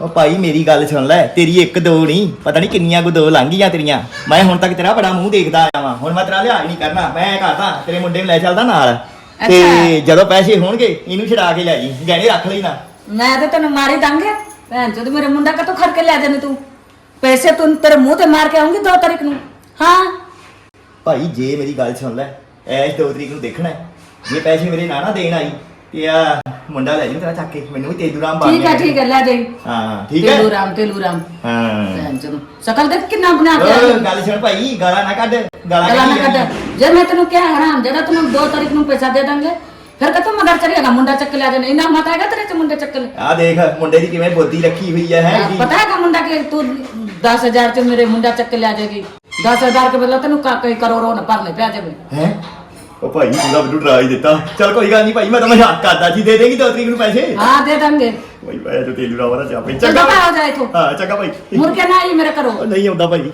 ਉਹ ਭਾਈ ਮੇਰੀ ਗੱਲ ਸੁਣ ਲੈ ਤੇਰੀ ਇੱਕ ਦੋ ਨਹੀਂ ਪਤਾ ਨਹੀਂ ਕਿੰਨੀਆਂ ਕੋ ਦੋ ਲੰਘੀਆਂ ਤੇਰੀਆਂ। ਮੈਂ ਹੁਣ ਤੱਕ ਤੇਰਾ ਬੜਾ ਮੂੰਹ ਦੇਖਦਾ ਆਇਆ ਵਾਂ। ਹੁਣ ਮੈਂ ਤੇਰਾ ਲਿਹਾਜ਼ ਨਹੀਂ ਕਰਨਾ ਮੈਂ ਕਹਤਾ ਤੇਰੇ ਮੁੰਡੇ ਨੂੰ ਲੈ ਚੱਲਦਾ ਨਾਲ। ਤੇ ਜਦੋਂ ਪੈਸੇ ਹੋਣਗੇ ਇਹਨੂੰ ਛਡਾ ਕੇ ਲੈ ਜੀ ਗਹਿਣੇ ਰੱਖ ਲਈ ਨਾ। ਮੈਂ ਤਾਂ ਤੈਨੂੰ ਮਾਰੀ ਦਾਂਗੇ। ਭੈਣ ਚੋਦ ਮੇਰੇ ਮੁੰਡਾ ਕਾ ਤੂੰ ਖੜ ਕੇ ਲੈ ਜਾਨੀ ਤੂੰ? ਪੈਸੇ ਤੂੰ ਤੇਰੇ ਮੂੰਹ ਤੇ ਮਾਰ ਕੇ ਆਉਂਗੀ 2 ਤਾਰੀਖ ਨੂੰ। ਹਾਂ? ਭਾਈ ਜੇ ਮੇਰੀ ਗੱਲ ਸੁਣ ਲੈ ਐਸ ਦੋ ਤਰੀਕ ਨੂੰ ਦੇਖਣਾ ਹੈ। ਜੇ ਪੈਸੇ ਮੇਰੇ ਨਾ ਨਾ ਦੇਣ ਆਈ ਤੇ ਆ ਮੁੰਡਾ ਲੈ ਜੀ ਤੇਰਾ ਚੱਕ ਕੇ ਮੈਨੂੰ ਵੀ ਤੇਜੂ ਰਾਮ ਬਣ ਠੀਕ ਹੈ ਠੀਕ ਹੈ ਲੈ ਜਾਈ। ਹਾਂ ਠੀਕ ਹੈ? ਤੇਲੂ ਰਾਮ ਤੇਲੂ ਰਾਮ। ਹਾਂ। ਭੈਣ ਚੋਦ ਸ਼ਕਲ ਦੇਖ ਕਿੰਨਾ ਬਣਾ ਕੇ ਓਏ, ਆਈ। ਗੱਲ ਸੁਣ ਭਾਈ ਗਾਲਾਂ ਨਾ ਕੱਢ ਗਾਲਾਂ ਗਲਾ ਨਾ ਕੱਢੀ ਜੇ। ਮੈਂ ਤੈਨੂੰ ਕਿਹਾ ਹਰਾਮ ਜਿਹੜਾ ਤੈਨੂੰ 2 ਤਾਰੀਖ ਨੂੰ ਪੈਸਾ ਦੇ ਦਾਂਗੇ। ਫਿਰ ਕਦੋਂ ਮਗਰ ਚੜੇਗਾ ਮੁੰਡਾ ਚੱਕ ਲਿਆ ਜਾਣਾ ਇਨਾ ਮਤ ਆਏਗਾ ਤੇਰੇ ਚ ਮੁੰਡੇ ਚੱਕ ਲੈ ਆ ਦੇਖ ਮੁੰਡੇ ਦੀ ਕਿਵੇਂ ਬੁੱਧੀ ਰੱਖੀ ਹੋਈ ਹੈ? ਹੈ ਪਤਾ ਹੈਗਾ ਮੁੰਡਾ ਕਿ ਤੂੰ 10000 ਚ ਮੇਰੇ ਮੁੰਡਾ ਚੱਕ ਲਿਆ ਜਾਏਗੀ। 10000 ਕੇ ਬਦਲਾ ਤੈਨੂੰ ਕਾ ਕਈ ਕਰੋੜੋਂ ਨਾ ਭਰਨੇ ਪਿਆ ਜਾਵੇ। ਹੈ? ਉਹ ਭਾਈ ਤੂੰ ਤਾਂ ਮੈਨੂੰ ਡਰਾ ਹੀ ਦਿੱਤਾ। ਚਲ ਕੋਈ ਗੱਲ ਨਹੀਂ ਭਾਈ ਮੈਂ ਤਾਂ ਮਜ਼ਾਕ ਕਰਦਾ ਸੀ। ਦੇ ਦੇਗੀ ਦੋ ਤਰੀਕ ਨੂੰ ਪੈਸੇ? ਹਾਂ ਦੇ ਦਾਂਗੇ। ਭਾਈ ਮੈਂ ਤਾਂ ਤੇਲੂ ਰਾਵਾ ਦਾ ਚਾਪੇ ਚੰਗਾ ਚੰਗਾ ਹੋ ਜਾਏ ਤੂੰ ਹਾਂ ਚੰਗਾ ਭਾਈ। ਮੁੜ ਕੇ ਨਾ ਆਈ ਮੇਰੇ ਘਰੋਂ। ਉਹ ਨਹੀਂ ਆਉਂਦਾ ਭਾਈ।